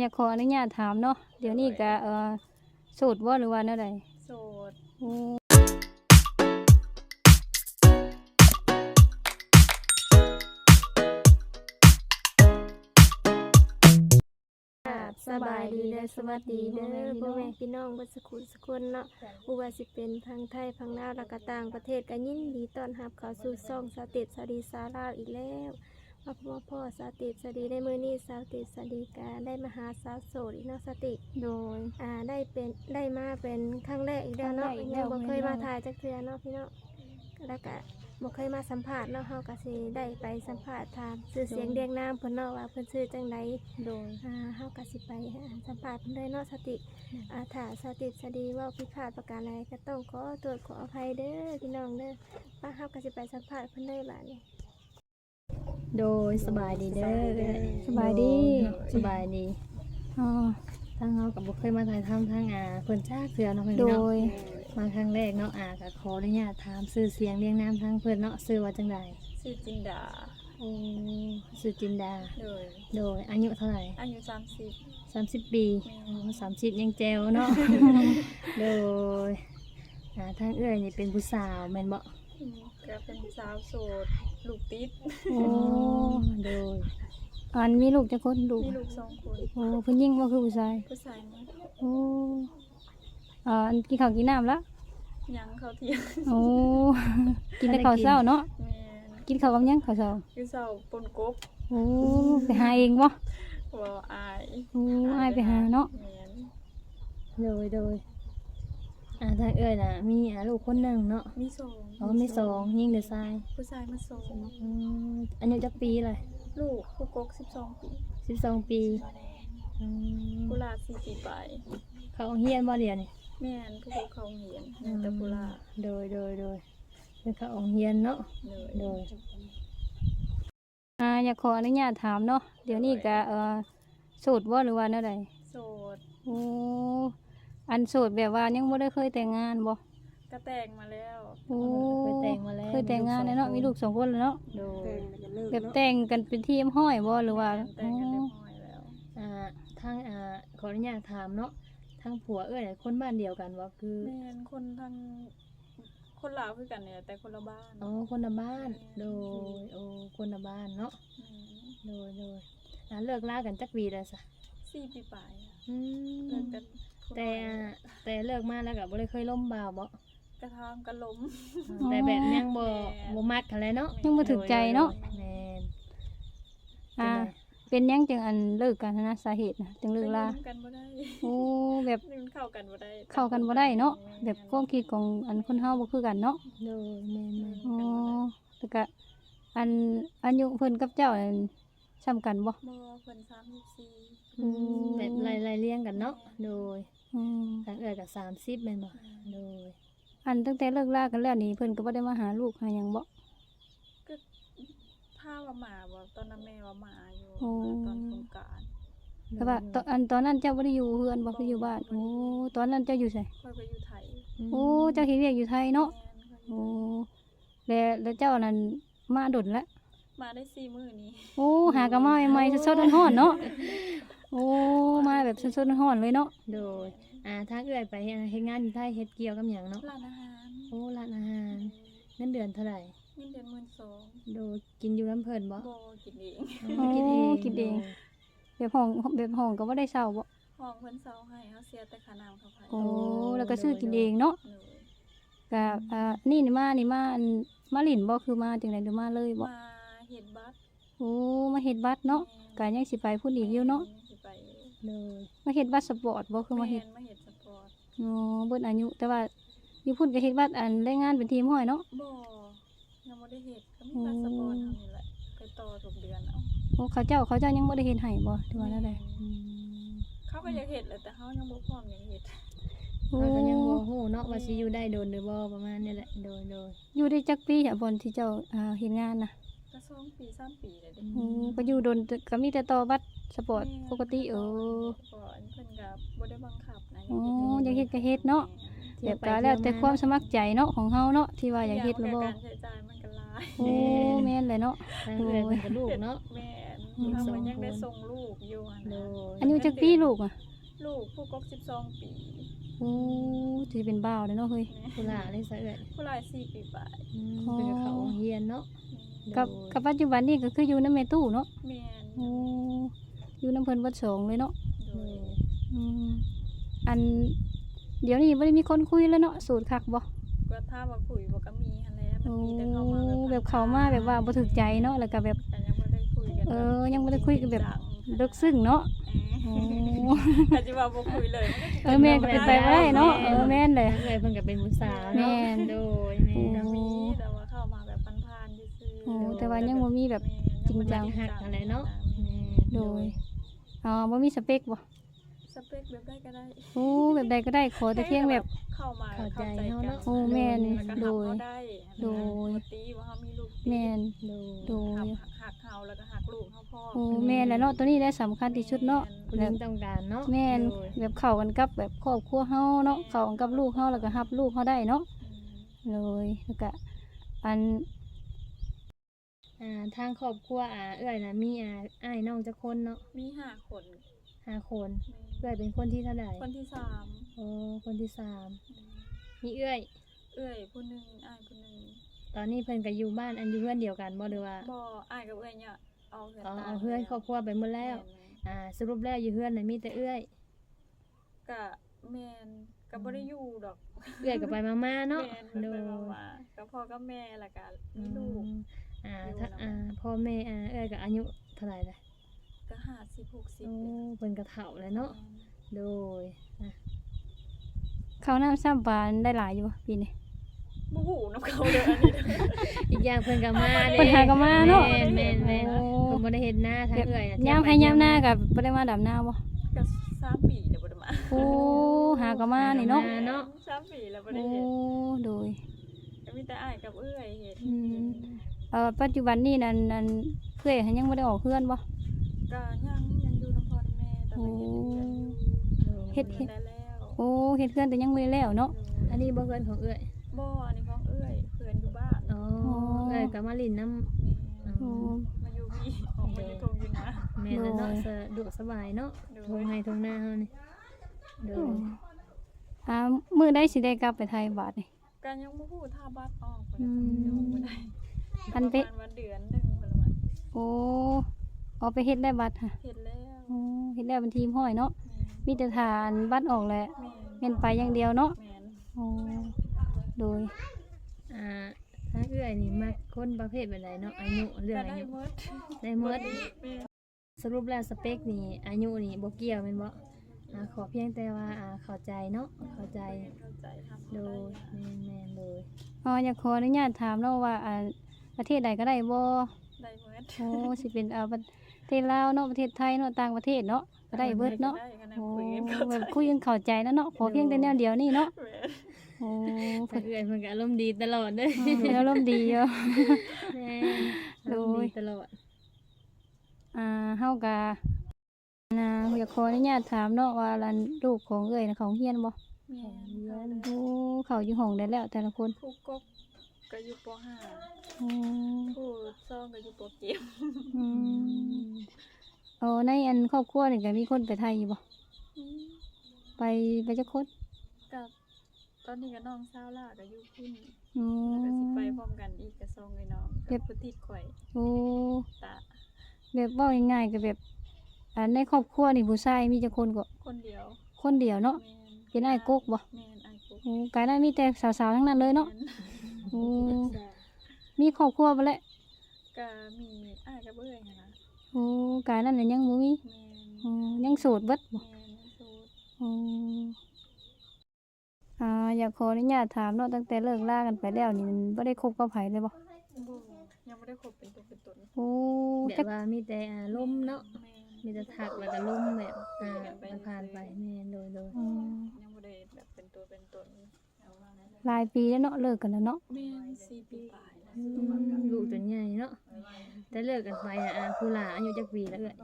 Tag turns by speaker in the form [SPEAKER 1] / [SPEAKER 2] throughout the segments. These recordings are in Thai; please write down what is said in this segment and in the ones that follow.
[SPEAKER 1] อยากขออนุญาตถามเนาะเดี๋ยวนี้ก็เอ่อโสูตรบ่หรือว่าแนวใด
[SPEAKER 2] โสด
[SPEAKER 1] โอ้
[SPEAKER 3] ครับสบายดีเด้อสวัสดีเด้อพ่อแม่พี่น้องเบัสกุลสกุลเนาะบ่ว่าสิเป็นพังไทยพังลาวแล้วก็ต่างประเทศก็ยินดีต้อนรับเข้าสู่ช่องสเตตสดีสาลาวอีกแล้ว มาพ่อพ่อสเตตสดีได้มื้อนี้สเตตสดีกาได้มาหาสาวโสดอีกเนาะสติ
[SPEAKER 1] โดย
[SPEAKER 3] อ่าได้เป็นได้มาเป็นครั้งแรกอีกแล้วเนาะ
[SPEAKER 1] ครั้งแรกอีกแล้
[SPEAKER 3] ยั
[SPEAKER 1] ว
[SPEAKER 3] งบ่เคย
[SPEAKER 1] แม่
[SPEAKER 3] มา
[SPEAKER 1] น้อง
[SPEAKER 3] ถ่ายจักเทื่อเนาะพี่เนาะแล้วก็บ่เคยมาสัมภาษณ์เนาะเฮาก็สิได้ไปสัมภาษณ์ถามชื่อเสียงเรียงนามเพิ่นเนาะว่าเพิ่นชื่อจังได
[SPEAKER 1] โดย
[SPEAKER 3] อ่าเฮาก็สิไปหาสัมภาษณ์เพิ่นเลยเนาะสติอ่าถ้าสติสดีเว่าผิดพลาดประการใดก็ต้องขอโทษขออภัยเด้อพี่น้องเด้อป้าเฮาก็สิไปสัมภาษณ์เพิ่นเลยบัดนี้
[SPEAKER 4] โดยสบายดีเด้อ
[SPEAKER 1] สบายดี
[SPEAKER 4] สบายดี
[SPEAKER 1] อ๋อ
[SPEAKER 4] ทางเรากับบุเคยมาถ่ายทำทางอาเพิ่นจ้าเสือเนาะเพิ่น
[SPEAKER 1] โด
[SPEAKER 4] เนาะ
[SPEAKER 1] ย
[SPEAKER 4] มาครั้งแรกเนาะอาก็ขออนุญาตถามชื่อเสียงเรียงนามทางเพิ่นเนาะชื่อว่าจังได
[SPEAKER 2] ชื่อจินดา
[SPEAKER 4] โอ้ชื่อจินดา
[SPEAKER 2] โดย
[SPEAKER 4] โดยอายุเท่าไหร่
[SPEAKER 2] อายุสามสิบ
[SPEAKER 4] 30 ปีโอ้30ยังแจ๋วเนาะ โดยอ่าทางเอื้อยนี่เป็นผู้สาวแม่นบ่
[SPEAKER 2] ก็เป็นสาวโสด ลูกติด
[SPEAKER 1] โอ้
[SPEAKER 4] โดย
[SPEAKER 1] อันมีลูกจักคนลูก
[SPEAKER 2] มีลูกสองคน
[SPEAKER 1] โอ้เพิ่นยิ่งบ่คือผู้ชาย
[SPEAKER 2] ผู้ชายมั้ง
[SPEAKER 1] โอ้อ่าอันกินข้าวกินน้ำละ
[SPEAKER 2] ยังเขาเที่ยง
[SPEAKER 1] โอ้กินแต่ข้าวเช้าเนาะ
[SPEAKER 2] แม่น
[SPEAKER 1] กินข้าวกับหยังข้าวเช้า
[SPEAKER 2] คือเสาปนกบ
[SPEAKER 1] โอ้ไปหาเองบ่
[SPEAKER 2] ว่าอาย
[SPEAKER 1] โอ้อ้ายไปหาเนาะ
[SPEAKER 2] แม่น
[SPEAKER 4] โดยโดย อ่าทางเอื้อยน่ะ มีอ่าลูกคนหนึงเนาะ
[SPEAKER 2] มีสอง
[SPEAKER 4] อ๋อมีสองยิ่งหรือทราย
[SPEAKER 2] ผู้ชายมาสอง
[SPEAKER 4] อืมอายุจักปีเลย
[SPEAKER 2] ลูกผู้กกสิบสองปี
[SPEAKER 4] สิบสองปีอืม
[SPEAKER 2] กุหลาบสี่ปีไป
[SPEAKER 4] เขาเฮียนบ่เรียนนี่
[SPEAKER 2] แม่นผู้ปกครองเหียนแม่นแต่กุหลาบ
[SPEAKER 4] โดยโดยโดยเป็นเขาเฮียนเนาะ
[SPEAKER 2] โดย
[SPEAKER 4] โดย
[SPEAKER 1] อ่าอยากขออนุญาตถามเนาะเดี๋ยวนี้ก็เอ่อโสูตรบ่หรือว่าแนวใด
[SPEAKER 2] โสด
[SPEAKER 1] โอ้ อันโสูตรแบบว่ายังบ่ได้เคยแต่งงานบ่
[SPEAKER 2] ก็แต่งมาแล้ว
[SPEAKER 1] โอ้
[SPEAKER 4] เคยแต่งมาแล้ว
[SPEAKER 1] เคยแต่งงานแล้วเนาะมีลูกสองคนแล้วเนาะ
[SPEAKER 4] โดย
[SPEAKER 1] แบบแต่งกันเป็นทีมห้อยบ่หรือว่า
[SPEAKER 2] แต่งกันเรียบร้อยแล้ว
[SPEAKER 4] อ่าทางอ่าขออนุญาตถามเนาะทางผัวเอ้ยคนบ้านเดียวกันว่าคือ
[SPEAKER 2] แม่นคนทางคนลาวคือกันเนี่ยแต่คนละบ้าน
[SPEAKER 4] อ๋อคนละบ้าน โดยโอ้คนละบ้านเนาะ
[SPEAKER 2] แม่น
[SPEAKER 4] โดยโดยอ่าเลิกลากันจักปีแล้วซะ
[SPEAKER 2] สี่ปีปลายอะ
[SPEAKER 4] อื
[SPEAKER 2] เลิก
[SPEAKER 4] ม
[SPEAKER 2] กันคน
[SPEAKER 4] แต่
[SPEAKER 2] น้อย
[SPEAKER 4] แต่เลิกมาแล้วก็บ่ได้เคยล้มบ่าวบ่
[SPEAKER 2] กระทำกันล้ม
[SPEAKER 4] แต่แบบยังบ่
[SPEAKER 2] แม่
[SPEAKER 4] บ่มักกันเลยเนาะ
[SPEAKER 1] ยังบ่ถึกใจเนาะ
[SPEAKER 4] แม่น
[SPEAKER 1] อ่าเป็นหยังจึงอันเลิกกันนะสาเหตุนะจึงเลิกลา
[SPEAKER 2] ไปกันบ่ได้
[SPEAKER 1] โอ้แบบ
[SPEAKER 2] มันเข้ากันบ่ได้
[SPEAKER 1] เข้ากันบ่ได้เนาะแบบความคิดของอันคนเฮาบ่คือกันเนาะ
[SPEAKER 4] โดยแม่นแม่น
[SPEAKER 1] อ๋อแล้วก็อันอายุเพิ่นกับเจ้านั่นซ้ำกันบ่
[SPEAKER 2] บ่เพิ่น34
[SPEAKER 1] อืม
[SPEAKER 4] แบบไล่ๆเลี้ยงกันเนาะโดย
[SPEAKER 1] อืม
[SPEAKER 4] ทางเอ้ยก็30แม่นบ่โดย
[SPEAKER 1] อันตั้งแต่เลิกลากันแล้วนี่เพิ่นก็บ่ได้มาหาลูกหาหยังบ่
[SPEAKER 2] ก็พาว่าหมาบ่ตอนนั้นแม่ว่าหมาอยู่
[SPEAKER 1] โอ้
[SPEAKER 2] ตอนสงกรานต์
[SPEAKER 1] แต่ว่าตอนอันตอนนั้นเจ้าบ่ได้อยู่เฮือนบ่คืออยู่บ้านโอ้ตอนนั้นเจ้าอยู่ไส
[SPEAKER 2] ค่อยไปอยู่ไทย
[SPEAKER 1] โอ้เจ้าเฮ็ดเวียกอยู่ไทยเนาะ
[SPEAKER 2] แม่นค่อย
[SPEAKER 1] โอ้แล้วแล้วเจ้านั่นมาดนแล้ว
[SPEAKER 2] มาได้สี่มื้อนี้
[SPEAKER 1] โอ้หากะมาใหม่ๆสดๆร้อนๆเนาะโอ้มาแบบสดๆร้อนๆเลยเนาะ
[SPEAKER 4] โดย อ่าทางเอ้ยไปเฮ็ดงานอยู่ไทยเฮ็ดเกี่ยวกับหยังเนาะ
[SPEAKER 2] ร้านอาหาร
[SPEAKER 4] โอ้ร้านอาหารเงินเดือนเท่าไหร่
[SPEAKER 2] เงินเดือนหมื่นสอง
[SPEAKER 4] โดยกินอยู่น้ำเพิ่นบ่
[SPEAKER 2] โบกินเอง
[SPEAKER 4] อ๋อกินเอง
[SPEAKER 1] กินเอง แบบห้องแบบห้องก็บ่ได้เช่าบ่
[SPEAKER 2] ห้องเพิ่นเซาให้เขาเสียแต่ค่าน้ำค่าไฟ
[SPEAKER 1] โอ้แล้วก็ซื้อกินเองเนาะ
[SPEAKER 2] หนู
[SPEAKER 1] ก็อ่านี่นี่มานี่มาอันมาหลินบ่คือมาจังได๋หรือมาเลยบ่
[SPEAKER 2] มาเห็ดบัตร
[SPEAKER 1] โอ้มาเฮ็ดบัตรเนาะก็ยังสิไปพุ่นอีกอยู่เนาะ
[SPEAKER 2] สิไป
[SPEAKER 4] โดย
[SPEAKER 1] มาเฮ็ดบัตรสปอร์ตบ่คือมาเฮ็ด
[SPEAKER 2] แมาเห็ดสปอร์ต
[SPEAKER 1] อ๋อเบิดอายุ แต่ว่าอยู่พุ่นก็เฮ็ดบัตรอันแรงงานเป็นทีมห้อยเนาะ
[SPEAKER 2] บ่ยังบ่ได้เห็ดก็มีบัตรสปอร์ตเท่านี้แหละไปต่อทุกเดือนเอา
[SPEAKER 1] โอ้เขาเจ้าเขาเจ้ายังบ่ได้เฮ็ดให้บ่ถือว่าแนวใด
[SPEAKER 4] อืม
[SPEAKER 2] เขาก็อยากเห็ดแหละแต่เขายังบ่พร้อมอยากเห็ด
[SPEAKER 1] โอ้
[SPEAKER 4] เราก็ยังบ่ฮู้เนาะว่าสิอยู่ได้โดนหรือบ่ประมาณนี้แหละโดยโดย
[SPEAKER 1] อยู่ได้จักปีอะบอนที่เจ้าอ่าเฮ็ดงานน่ะ
[SPEAKER 2] ก็สองปีสามปีเลยเด้
[SPEAKER 1] โอ้ก็อยู่โดนก็มีแต่ต่อบัตรสปอร์ตปกติเออ
[SPEAKER 2] ก่อนเพิ่นก็บ่ได้บังคับนะ
[SPEAKER 1] อ๋ออยากเฮ็ดก็เฮ็ดเนาะ แบบก็แล้วแต่ความสมัครใจเนาะของเฮาเนาะที่ว่าอยากเฮ็ดหรือบ่
[SPEAKER 2] การใช้จ่ายมันก็หลาย
[SPEAKER 1] โอ้แม่นเลยเนาะ
[SPEAKER 4] ทางเอ้ยเพิ่นก็ลูกเนาะ
[SPEAKER 2] แม่น
[SPEAKER 4] ลูก
[SPEAKER 2] ทำ
[SPEAKER 4] สอ
[SPEAKER 2] มัน
[SPEAKER 4] ง
[SPEAKER 2] ยัง
[SPEAKER 4] ค
[SPEAKER 2] ได้
[SPEAKER 4] น
[SPEAKER 2] ส่งลูกอยู่หั่น
[SPEAKER 4] โด
[SPEAKER 2] น่ะ
[SPEAKER 4] ย
[SPEAKER 1] อายุจักปีลูกอะ
[SPEAKER 2] ลูกผู้กก12 ปี
[SPEAKER 1] โอ้สิเป็นบ่าวเด้อเนาะเฮ้ย
[SPEAKER 4] ผู้หลาได้ซะเอ้ย
[SPEAKER 2] ผู้หลาย4ปีปลาย
[SPEAKER 4] อืมเพิ่นก็เข้าโรงเรียนเนาะ
[SPEAKER 1] กับ
[SPEAKER 4] โดย
[SPEAKER 1] กับปัจจุบันนี่ก็คืออยู่นำแม่ตู้เนาะ
[SPEAKER 2] แม่น
[SPEAKER 1] โอ้อยู่นำเพิ่นเบิดสองเลยเนาะ
[SPEAKER 2] โด
[SPEAKER 4] โด
[SPEAKER 2] ย
[SPEAKER 4] ย
[SPEAKER 1] อืมอัน เดี๋ยวนี้บ่ได้มีคนคุยแล้วเนาะสูตรคักบ่
[SPEAKER 2] ก็ถ้าว่าคุยบ่ก็มีหั่นแหละมัน
[SPEAKER 1] โอ้
[SPEAKER 2] มีแต่เข้ามาแบบ
[SPEAKER 1] แบบเข้ามาแบบว่าบ่ถูกใจเนาะแล้วก็แบบ
[SPEAKER 2] แต่ยังบ่ได้คุยกัน
[SPEAKER 1] เออยังบ่ได้คุยกันแบบ
[SPEAKER 2] จริงจัง
[SPEAKER 1] ลึกซึ้งเนาะโอ้
[SPEAKER 2] แต่ที่ว่าบ่คุยเลย
[SPEAKER 1] เออแม่ก็เป็นไปบ่ได้เนาะเออแม่นเลย
[SPEAKER 4] ทั้งเอ้ยเพิ่นก็เป็นผู้สาว
[SPEAKER 1] แม่
[SPEAKER 4] เนาะ
[SPEAKER 1] น
[SPEAKER 4] โดย แต่
[SPEAKER 1] ว่ายังบ่มีแบบจริงจัง
[SPEAKER 4] หักอะไรเนาะแม่
[SPEAKER 1] โดยอ๋อบ่มีสเปคบ่
[SPEAKER 2] สเปคแบบได้ก็ได้
[SPEAKER 1] โอ้แบบใดก็ได้ขอแต่เพียงแบบ
[SPEAKER 2] เข้ามาเข้าใจกัน
[SPEAKER 1] โอ้แม่น
[SPEAKER 2] แล้วก็
[SPEAKER 1] โดย
[SPEAKER 2] หักเขาได้
[SPEAKER 1] โดย
[SPEAKER 2] บ่ตีว่าเฮามีลูกติด
[SPEAKER 1] แม่น
[SPEAKER 4] โดย
[SPEAKER 1] โดย
[SPEAKER 2] หักหักเฮาแล้วก็หักลูกเฮาพ่อ
[SPEAKER 1] โอ้แม่นแหละเนาะตัวนี้ได้สำคัญที่สุดเนาะ
[SPEAKER 4] ผู้ห
[SPEAKER 1] แบ
[SPEAKER 4] ญิ
[SPEAKER 1] บ
[SPEAKER 4] งต้องการเนาะ
[SPEAKER 1] แม่น
[SPEAKER 4] โดย
[SPEAKER 1] แบบเข้ากันกับแบบครอบครัวเฮาเนาะเข้ากันกับลูกเฮาแล้วก็รับลูกเฮาได้เนาะ
[SPEAKER 2] อืม
[SPEAKER 1] เลยแล้วก็อัน
[SPEAKER 4] อ่าทางครอบครัวอ่าเอ้ยน่ะมีอ่าอ้ายน้องจักคนเนาะ
[SPEAKER 2] มีห้าคน
[SPEAKER 4] ห้าคน
[SPEAKER 2] แม่
[SPEAKER 4] เอ้ยเป็นคนที่เท่าใด
[SPEAKER 2] คนที่สาม
[SPEAKER 4] โอ้คนที่สาม
[SPEAKER 2] อืม
[SPEAKER 4] มีเอ้ย
[SPEAKER 2] เอื้อยผู้หนึงอ้ายผู้หนึง
[SPEAKER 4] ตอนนี้เพิ่นก็อยู่บ้านอันอยู่เพื่อนเดียวกันบ่หรือว่า
[SPEAKER 2] บ่อ้ายกับเอื้อยเนี่ยเอาเฮือน
[SPEAKER 4] อ๋อ
[SPEAKER 2] ตา
[SPEAKER 4] เอาเพื่อนครอบครัวไปหมดแล้วอ่าสรุปแล้วอยู่เพื่อนน่ะมีแต่เอื้อย
[SPEAKER 2] ก็แม่นก็บ่ได้อยู่ดอก
[SPEAKER 4] เอื้อยก็ไปมาม่าเนาะ
[SPEAKER 2] แม่น
[SPEAKER 4] โด
[SPEAKER 2] ไป
[SPEAKER 4] ย
[SPEAKER 2] ๆมาๆก็พ่อกับแม่แล้วก็
[SPEAKER 4] อื
[SPEAKER 2] มีลูก
[SPEAKER 4] ม อ่า
[SPEAKER 2] อยู่
[SPEAKER 4] ถ้า
[SPEAKER 2] นำ
[SPEAKER 4] อ่าพ่อแม่อ่าเอื้อยก็อายุเท่าไหร่ล่ะ
[SPEAKER 2] ก็50 60
[SPEAKER 4] โอ้เพิ่นก็เฒ่าแล้วเนาะโดยอะ
[SPEAKER 1] ข้าวน้ำซ้ำปลาได้หลายอยู่บ่ปีนี้
[SPEAKER 2] บ่ฮู้นำเขาเด้ออันนี้เด้อ
[SPEAKER 4] อีกอย่างเพิ่นก็มาเด้
[SPEAKER 1] เพิ่นหาก็มาเนาะ
[SPEAKER 4] แม่นแม่นแม่น
[SPEAKER 1] โอ้
[SPEAKER 4] เพิ่นบ่ได้เฮ็ดหน้าทาง
[SPEAKER 1] แบบ
[SPEAKER 4] เอื้อยน่ะ
[SPEAKER 1] ยามให้ยามหน้าก็บ่ได้มาดำนาบ่
[SPEAKER 2] ก็สามปีแล้วบ่ได้มา
[SPEAKER 1] โอ้หาก็มานี่เนาะ
[SPEAKER 4] เนาะ
[SPEAKER 2] สามปีแล้วบ่
[SPEAKER 1] โอ้
[SPEAKER 2] ได้เฮ็ด
[SPEAKER 1] โดย
[SPEAKER 2] ก็มีแต่อ้ายกับเอื้อยเฮ็ด
[SPEAKER 1] อืม เอ่อปัจจุบันนี้นั่นนั่นเพื่อนยังบ่ได้ออกเพื่อนบ่
[SPEAKER 2] ก็ยังยังอยู่น้ำพรแม่แต่ว่าเฮ็ดเฮือนอยู่
[SPEAKER 1] เฮ็ด
[SPEAKER 2] ได้แล้ว
[SPEAKER 1] โอ้เฮ็ดเพื่อนแต่ยังบ่ได้แล้วเนาะ
[SPEAKER 4] อันนี้บ่เพื่อนของเอื้อย
[SPEAKER 2] บ่อันนี้ของเอื้อยเพื่อนอยู่บ้าน
[SPEAKER 4] อ๋อเอื้อยก็มาลินน้ำ
[SPEAKER 1] โอ้
[SPEAKER 2] มาอยู่พี่ออกมาอยู่ทงอยู่นะ
[SPEAKER 4] แม่นแล้วเนาะ
[SPEAKER 1] โดย
[SPEAKER 4] สะดวกสบายเนาะ
[SPEAKER 2] โด
[SPEAKER 4] ทง
[SPEAKER 2] ย
[SPEAKER 4] ให้ทงหน้าเฮานี่โดย
[SPEAKER 1] อ่ามื้อใดสิได้กลับไปไทยบาดนี่
[SPEAKER 2] การยังบ่ฮู้ท่าบัตรออก
[SPEAKER 1] อืม
[SPEAKER 2] ยังบ่ได้
[SPEAKER 1] อันเป๊ะ
[SPEAKER 2] ประมาณวันเดือนหนึงเพิ่นว่า
[SPEAKER 1] โอ้เอาไปเฮ็ดได้บัตรค่ะ
[SPEAKER 2] เฮ็ดแล้ว
[SPEAKER 1] โอ้เฮ็ดได้เป็นทีมห้อยเนาะมีแต่ทานบัตรออกแหละ
[SPEAKER 2] แม่
[SPEAKER 1] แม่นไปอย่างเดียวเนาะ
[SPEAKER 2] แม่น
[SPEAKER 1] โอ้โดย
[SPEAKER 4] อ่าถ้าเอื้อยนี่มักคนประเภทแบบใดเนาะอายุเรื่อง
[SPEAKER 2] ก็
[SPEAKER 4] อา
[SPEAKER 2] ได้
[SPEAKER 4] ยุ
[SPEAKER 2] หมด
[SPEAKER 4] ได้หมด
[SPEAKER 2] แม่น
[SPEAKER 4] สรุปแล้วสเปคนี่อายุนี่บ่เกี่ยวแม่นบ่อ่าขอเพียงแต่ว่าอ่าเข้าใจเนาะเข้าใจ
[SPEAKER 2] เข้าใจทำ
[SPEAKER 4] โด
[SPEAKER 2] ได้
[SPEAKER 4] ยแม่นๆโดย
[SPEAKER 1] อ๋ออยากขออนุญาตถามเนาะว่าอ่า ประเทศใดก็ได้บ่
[SPEAKER 2] ได้หมด
[SPEAKER 1] โอ้สิเป็นอ่าประเทศลาวเนาะประเทศไทยเนาะต่างประเทศเนาะก็ได้เบิดเนาะ
[SPEAKER 2] ได้คะแนน
[SPEAKER 1] โอ้
[SPEAKER 2] คุยกันเข้า
[SPEAKER 1] แบ
[SPEAKER 2] ใจ
[SPEAKER 1] บคุยกันเข้าใจนะเนาะขอเพียงแต่แนวเดียวนี่เนาะ
[SPEAKER 2] แม่น
[SPEAKER 1] โอ้
[SPEAKER 4] ถ้าเอื้อยเพิ่นก็อารมณ์ดีตลอดเด้อ
[SPEAKER 1] แล้วร่มณ์ดีเยอะ
[SPEAKER 4] แม่น
[SPEAKER 1] โดย
[SPEAKER 4] อารมณ์ดีตลอด
[SPEAKER 1] อ่าเฮากะนะอยากขออนุญาตถามเนาะว่าลันลูกของเอ้ยนะของเฮียนบ่
[SPEAKER 2] แม่นเข้าได้
[SPEAKER 1] โอ้เขาอยู่ห้องได้แล้วแต่ละคน
[SPEAKER 2] ผู้กก ก็อยู่ป
[SPEAKER 1] โอ้
[SPEAKER 2] .5 ผู้ซ่องก็อยู่ป .7
[SPEAKER 1] อืมโอ้ในอันครอบครัวนี่ก็มีคนไปไทยอยู่บ่ไปไปจักคน
[SPEAKER 2] กับตอนนี้ก็น้องสาวล่าก็อยู่พุ่น
[SPEAKER 1] โอ้
[SPEAKER 2] ก็สิไปพร้อมกันอีกกับซองไอ้น้อง
[SPEAKER 1] เก็บ
[SPEAKER 2] กับผู้ติดข่อย
[SPEAKER 1] โอ้
[SPEAKER 2] ตา
[SPEAKER 1] แบบเว้าง่ายๆก็แบบอันในครอบครัวนี่ผู้ชายมีจักคนก็
[SPEAKER 2] คนเดียว
[SPEAKER 1] คนเดียวเนาะ
[SPEAKER 2] แม่น
[SPEAKER 1] เป็นอ้ายกกบ่
[SPEAKER 2] แม่นอ้ายกก
[SPEAKER 1] โอ้กายได้มีแต่สาวๆทั้งนั้นเลยเนาะ
[SPEAKER 2] แม่น
[SPEAKER 1] โอ้มีครอบครัวบ่แล้ว
[SPEAKER 2] ก็มีอ้ายกับเอ้ยหั้นนะ
[SPEAKER 1] โอ้กายนั่นน่ะยังบ่มี
[SPEAKER 2] แม่น
[SPEAKER 1] อ๋อยังโสดเบิดบ่
[SPEAKER 2] แม่นโสด
[SPEAKER 1] อ๋ออ่าอยากขออนุญาตถามเนาะตั้งแต่เลิกลากันไปแล้วนี่บ่ได้คบกับไผเลยบ่
[SPEAKER 2] บ่ยังบ่ได้คบเป็นตัวเป็นตน
[SPEAKER 1] โอ้
[SPEAKER 4] แบ
[SPEAKER 1] จั
[SPEAKER 4] บ
[SPEAKER 1] ก
[SPEAKER 4] ว่ามีแต่อ่าลมเนาะ
[SPEAKER 2] แม่น
[SPEAKER 4] มีแต่ทักแล้วก็ลมแบบอ่าผ่านไปแม่นโดยโดย
[SPEAKER 1] อืม
[SPEAKER 2] ยังบ่ได้แบบเป็นตัวเป็นตนเอาว่างั้น
[SPEAKER 1] หลายปีแล้วเนาะเลิกกันแล้วเนาะ
[SPEAKER 2] แม่นสี่ปีปลายแล้ว
[SPEAKER 4] อืมลูกจนใหญ่เนาะแต่เลิกกันไปอะอ่าผู้หลาอายุจักปีแล้วเอ้ย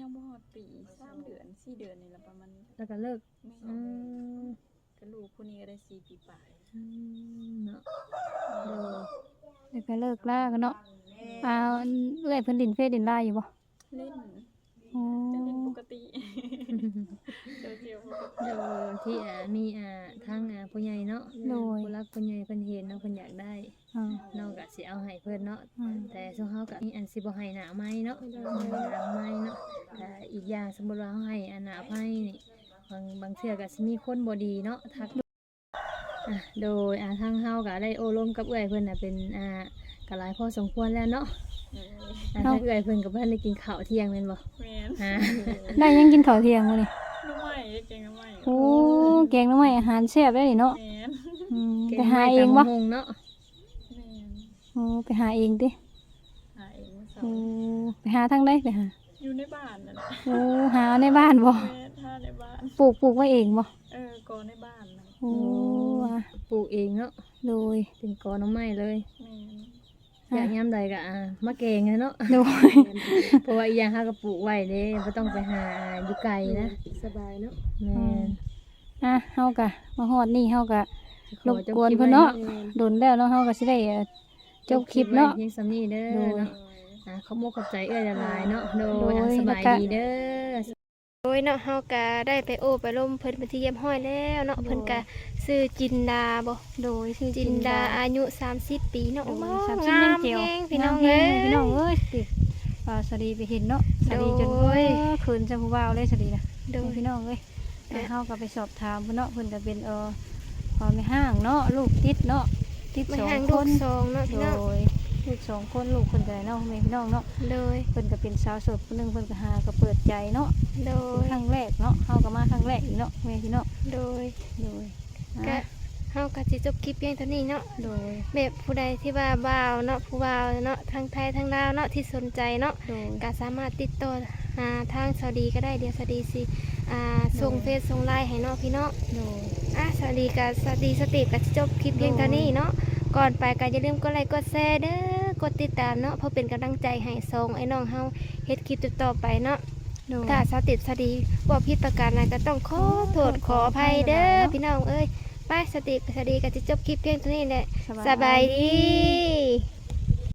[SPEAKER 2] ยังบ่ฮอดปีสามเดือนสี่เดือนนี่ละประมาณนี้
[SPEAKER 4] แล้วก็เลิก
[SPEAKER 2] แม่
[SPEAKER 4] อืม
[SPEAKER 2] ก็ลูกผู้นี้ก็ได้สี่ปีปลาย
[SPEAKER 4] อืมเนาะโดย
[SPEAKER 1] แล้วก็เลิกลากันเนาะอ่าเอ้อยเพิ่นดินเฟซดินไลน์อยู่บ่
[SPEAKER 2] เล่น
[SPEAKER 1] โอ้
[SPEAKER 2] จะเล่นปกติเดี๋ยวเจียวปกติ
[SPEAKER 4] โดยที่อ่ามีอ่าทางอ่าผู้ใหญ่เนาะ
[SPEAKER 1] โดย
[SPEAKER 4] ผู้รักผู้ใหญ่เพิ่นเห็นเนาะเพิ่นอยากได้
[SPEAKER 1] อ่า
[SPEAKER 4] น้องก็สิเอาให้เพิ่นเนาะ
[SPEAKER 1] อืม
[SPEAKER 4] แต่ซุเฮาก็มีอันสิบ่ให้หน้าไม้เนาะหน้าไม้เนาะแต่อีกอย่างสมมุติว่าเฮาให้อันหน้าไม้นี่บางบางเทื่อก็สิมีคนบ่ดีเนาะทักอะโดยอ่าทางเฮาก็ได้โอ้ร่มกับเอื้อยเพิ่นน่ะเป็นอ่าก็หลายพอสมควรแล้วเนาะ อ่าทางเอื้อยเพิ่นก็บ่ทันได้กินข้าวเที่ยงแม่นบ่
[SPEAKER 2] แมน
[SPEAKER 4] อ่า
[SPEAKER 1] ได้ยังกินข้าวเที่ยงมื้อนี้
[SPEAKER 2] น้ำใหม่เก่งน้ำใหม่
[SPEAKER 1] โอ้แกงหน้ำไม้อาหารแซ่บได้นี่เนาะ
[SPEAKER 2] แมน
[SPEAKER 1] อืม
[SPEAKER 4] เก่
[SPEAKER 1] ไปหาเองบ่
[SPEAKER 4] ตำบักหุ่เนาะ
[SPEAKER 2] แมน
[SPEAKER 1] โอ้ไปหาเองติ
[SPEAKER 2] หาเองเสา
[SPEAKER 1] โอ้ไปหาทางใดไปหา
[SPEAKER 2] อยู่ในบ้านนั่นแหละ
[SPEAKER 1] โอ้หาในบ้านบ่
[SPEAKER 2] แมนถ้าในบ้าน
[SPEAKER 1] ปลูกปลูกไว้เองบ่
[SPEAKER 2] เออก่อในบ้านนะ
[SPEAKER 1] โอ้อะ
[SPEAKER 4] ปลูกเองเนาะ
[SPEAKER 1] โดย
[SPEAKER 4] เป็นกอหน้ำไม้เลย
[SPEAKER 2] แมน
[SPEAKER 4] อยากยามใดก็อ่ามาแกงเลยเนาะ
[SPEAKER 1] โดย
[SPEAKER 4] เพราะว่าอีกอย่างเฮาก็ปลูกไว้เด้บ่ต้องไปหาอยู่ไกลนะ
[SPEAKER 3] สบายเนาะ
[SPEAKER 4] แม่น
[SPEAKER 1] อะเฮากะมาฮอดนี่เฮากะ
[SPEAKER 4] ขอ
[SPEAKER 1] รบ
[SPEAKER 4] จบ
[SPEAKER 1] กวน
[SPEAKER 4] คลิป
[SPEAKER 1] เพิ่นเนาะ
[SPEAKER 4] ไว้
[SPEAKER 1] โดนแล้วเนาะเฮาก็สิได้เอ่อจบคลิปเนาะ
[SPEAKER 4] ไว้เพียงสำนี้เด้
[SPEAKER 1] โด
[SPEAKER 4] อยเนาะอ่าขอบมุกขอบใจเอ้อยละลายเนาะโด
[SPEAKER 1] โด
[SPEAKER 4] ย
[SPEAKER 1] ย
[SPEAKER 4] อะสบาย
[SPEAKER 1] แล้วก็
[SPEAKER 4] ดีเด้อ
[SPEAKER 3] โดยเนาะเฮาก็ได้ไปโอ้ไปล่มเพิ่นเป็นที่เยี่ยมห้อยแล้วเนาะเพิ่นก็ซื้อจินดาบ่
[SPEAKER 1] โดยชื่อ
[SPEAKER 3] จินดาอายุ 30 ปีเนาะ
[SPEAKER 1] โอ้
[SPEAKER 3] โอ้
[SPEAKER 1] ยสามสิบ
[SPEAKER 3] งา
[SPEAKER 1] ยัง
[SPEAKER 3] ม
[SPEAKER 1] เจียว
[SPEAKER 3] แฮงพี่น้อง
[SPEAKER 1] งาม
[SPEAKER 3] เอ้
[SPEAKER 1] แฮ
[SPEAKER 3] ย
[SPEAKER 1] งพี่น้องเอ้ยติอ่าสวัสดีไปเห็นเนาะสวัสดีจน
[SPEAKER 3] โดย
[SPEAKER 1] เออคืนจังผู้บ่าวเลยสวัสดีนะ
[SPEAKER 3] โด
[SPEAKER 1] โด
[SPEAKER 3] ย
[SPEAKER 1] ยพี่น้องเอ้ยแต่เฮาก็ไปสอบถามเพิ่นเนาะเพิ่นก็เป็นเออพอไม่ห้างเนาะลูกติดเนาะติด
[SPEAKER 3] มา
[SPEAKER 1] สอง
[SPEAKER 3] ห่าง
[SPEAKER 1] ค
[SPEAKER 3] ลูก
[SPEAKER 1] น
[SPEAKER 3] สองเนาะพี่
[SPEAKER 1] โด
[SPEAKER 3] น้อง
[SPEAKER 1] ย ลูกสองคนลูกเพิ่นก็ได้เนาะแม่พี่น้องเนาะ
[SPEAKER 3] โดย
[SPEAKER 1] เพิ่นก็เป็นสาวโสดคนหนึงเพิ่นก็หาก็เปิดใจเนาะ
[SPEAKER 3] โด
[SPEAKER 1] เป็น
[SPEAKER 3] ย
[SPEAKER 1] ครั้งแรกเนาะเฮาก็มาครั้งแรกอีกเนาะแม่พี่เนาะ
[SPEAKER 3] โดย
[SPEAKER 1] โดย
[SPEAKER 3] ก็
[SPEAKER 1] อะ
[SPEAKER 3] เฮาก็สิจบคลิปเพียงเท่านี้เนาะ
[SPEAKER 1] โดย
[SPEAKER 3] แบบผู้ใดที่ว่าบ่าวเนาะผู้บ่าวเนาะทั้งไทยทั้งลาวเนาะที่สนใจเนาะ
[SPEAKER 1] โดย
[SPEAKER 3] ก็สามารถติดต่อหาทางสวัสดีก็ได้เดี๋ยวสวัสดีสิอ่าส่งเฟซส่งไลน์ให้เนาะพี่เนาะ
[SPEAKER 1] โดย
[SPEAKER 3] อะสวัสดีกับสวัสดีสติกับจบคลิปเพียงเท่านี้เนาะก่อนไปก็อย่าลืมกดไลค์กดแชร์เด้อ กดติดตามเนาะเพื่อเป็นกำลังใจให้ส่งไอ้น้องเฮาเฮ็ดคลิปต่อๆไปเนาะ
[SPEAKER 1] โดย
[SPEAKER 3] ถ้าสาวติดสวัสดีว่าผิดประการใดก็ต้องขอโทษขออภัยเด้อพี่น้องเอ้ยไปสติสวัสดีกับจบคลิปเพียงเท่านี้แหละสบายดี